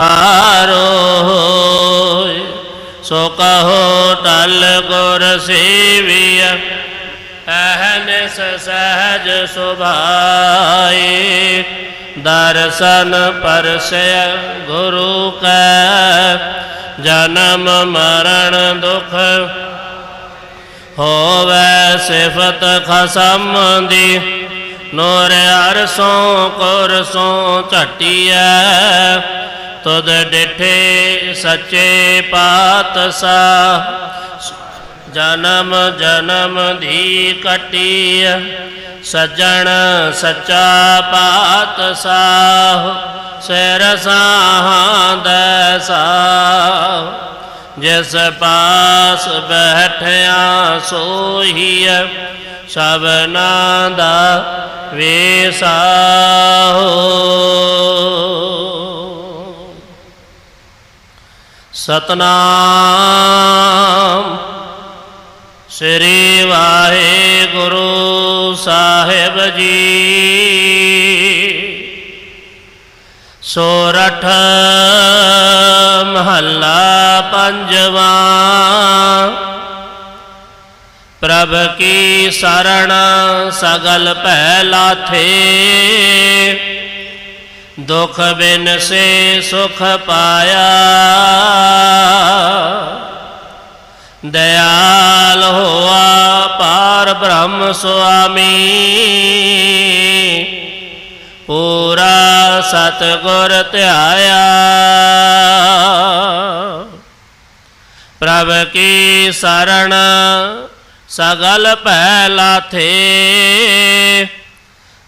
ਹਾਰੋ ਹੋਇ ਸੋ ਕਹੋ ਟਲ ਗੁਰ ਸੇਵੀਆ ਅਹਨਿਸ ਸਹਜ ਸੁਭਾਏ ਦਰਸ਼ਨ ਪਰਸੈ ਗੁਰੂ ਕੈ, ਜਨਮ ਮਰਨ ਦੁਖ ਹੋਵੇ ਸਿਫਤ ਖਸਮ ਦੀ ਨੂਰ ਅਰਸੋਂ ਕੁਰਸੋਂ ਝਟੀਐ ਤੁਧ ਡਿਠੇ ਸੱਚੇ ਪਾਤਸ਼ਾਹ। ਜਨਮ ਜਨਮ ਦੀ ਕਟੀ ਸਜਣ ਸੱਚਾ ਪਾਤਸ਼ਾਹ। ਸਿਰ ਸਾਹਾਂ ਸਾਹ, ਜਿਸ ਪਾਸ ਬੈਠਿਆ ਸੋਹੀਐ, ਸਭਨਾ ਦਾ ਵੇਸਾਹੋ ਸਤਨਾਮ। ਸ੍ਰੀ ਵਾਹਿਗੁਰੂ ਸਾਹਿਬ ਜੀ। ਸੋਰਠ ਮਹੱਲਾ ਪੰਜਵਾਂ। ਪ੍ਰਭ ਕੀ ਸਰਣ ਸਗਲ ਭੈ ਲਾਥੇ। ਦੁਖ ਬਿਨ ਸੇ ਸੁਖ ਪਾਇਆ। ਦਇਆਲ ਹੋਆ ਪਾਰ ਬ੍ਰਹਮ ਸੁਆਮੀ। ਪੂਰਾ ਸਤਗੁਰ ਧਿਆਇਆ। ਪ੍ਰਭ ਕੀ ਸਰਣ ਸਗਲ ਭੈ ਲਾਥੇ।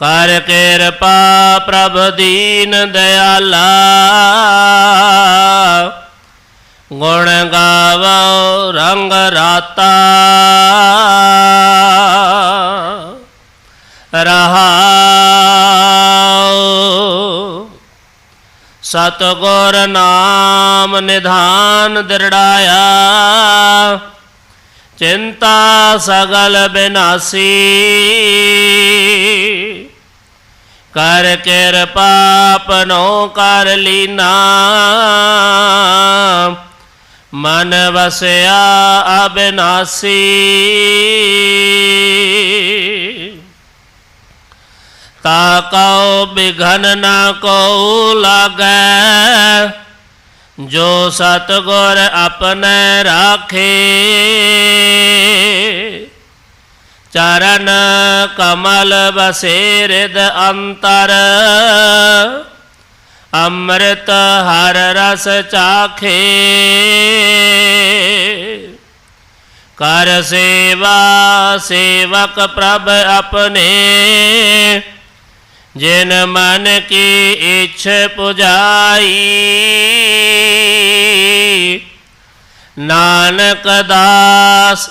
ਕਰ ਕਿਰਪਾ ਪ੍ਰਭ ਦੀਨ ਦਿਆਲਾ। ਗੁਣ ਗਾਵੋ ਰੰਗ ਰਾਤਾ। ਰਹਾਉ ਸਤਗੁਰ ਨਾਮ ਨਿਧਾਨ ਦਿਰੜਾਇਆ। ਚਿੰਤਾ ਸਗਲ ਬਿਨਾਸੀ। ਕਰ ਕਿਰਪਾ ਆਪਣੋ ਕਰ ਲੀਨਾ। ਮਨ ਵਸਿਆ ਅਬਿਨਾਸੀ। ਤਾ ਕਉ ਬਿਘਨ ਨਾ ਕਉ ਲਾਗੈ। ਜੋ ਸਤਗੁਰ ਆਪਣੇ ਰਾਖੇ। ਚਰਨ ਕਮਲ ਬਸੇ ਰਿਦ ਅੰਤਰ। ਅੰਮ੍ਰਿਤ ਹਰ ਰਸ ਚਾਖੇ। ਕਰ ਸੇਵਾ, ਸੇਵਕ ਪ੍ਰਭ ਆਪਣੇ। ਜਿਨ ਮਨ ਕੀ ਇੱਛ ਪੁਜਾਈ। ਨਾਨਕ ਦਾਸ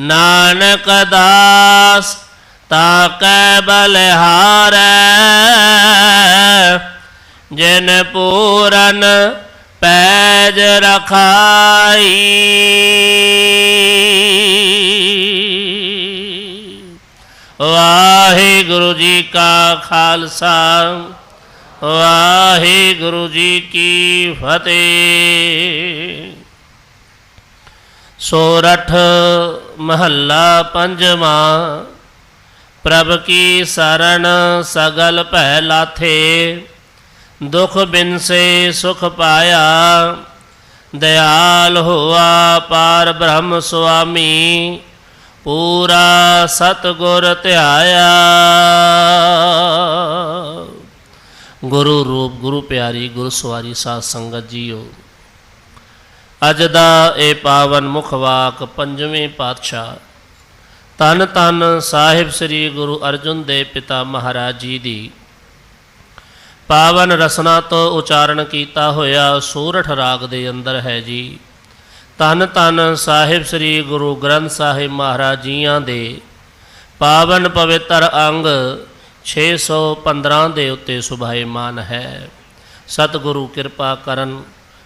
ਨਾਨਕ ਦਾਸ, ਤਾਕੈ ਬਲਹਾਰੈ। ਜਿਨ ਪੂਰਨ ਪੈਜ ਰਖਾਈ। ਵਾਹਿਗੁਰੂ ਜੀ ਕਾ ਖਾਲਸਾ, ਵਾਹਿਗੁਰੂ ਜੀ ਕੀ ਫਤਿਹ। ਸੋਰਠ ਮਹੱਲਾ ਪੰਜਵਾਂ, ਪ੍ਰਭ ਕੀ ਸਰਣ ਸਗਲ ਭੈ ਲਾਥੇ, ਦੁਖ ਬਿਨਸੇ ਸੁਖ ਪਾਇਆ ਦਇਆਲ ਹੋਆ ਪਾਰ ਬ੍ਰਹਮ ਸੁਆਮੀ, ਪੂਰਾ ਸਤਗੁਰ ਧਿਆਇਆ। ਗੁਰੂ ਰੂਪ, ਗੁਰੂ ਪਿਆਰੀ ਗੁਰੂ ਸਵਾਰੀ ਸਾਧ ਸੰਗਤ ਜੀਓ। ਅੱਜ ਦਾ ਇਹ ਪਾਵਨ ਮੁਖ ਵਾਕ ਪੰਜਵੇਂ ਪਾਤਸ਼ਾਹ। ਤਨ ਤਨ ਸਾਹਿਬ ਸ੍ਰੀ ਗੁਰੂ ਅਰਜਨ ਦੇਵ ਪਿਤਾ ਮਹਾਰਾਜ ਜੀ ਦੀ। ਪਾਵਨ ਰਸਨਾ ਤੋਂ ਉਚਾਰਨ ਕੀਤਾ ਹੋਇਆ ਸੂਰਠ ਰਾਗ ਦੇ ਅੰਦਰ ਹੈ ਜੀ। ਤਨ ਤਨ ਸਾਹਿਬ ਸ੍ਰੀ ਗੁਰੂ ਗ੍ਰੰਥ ਸਾਹਿਬ ਮਹਾਰਾਜ ਜੀਆਂ ਦੇ। ਪਾਵਨ ਪਵਿੱਤਰ ਅੰਗ 615 ਦੇ ਉੱਤੇ ਸੁਭਾਏਮਾਨ ਹੈ। ਸਤਿਗੁਰੂ ਕਿਰਪਾ ਕਰਨ।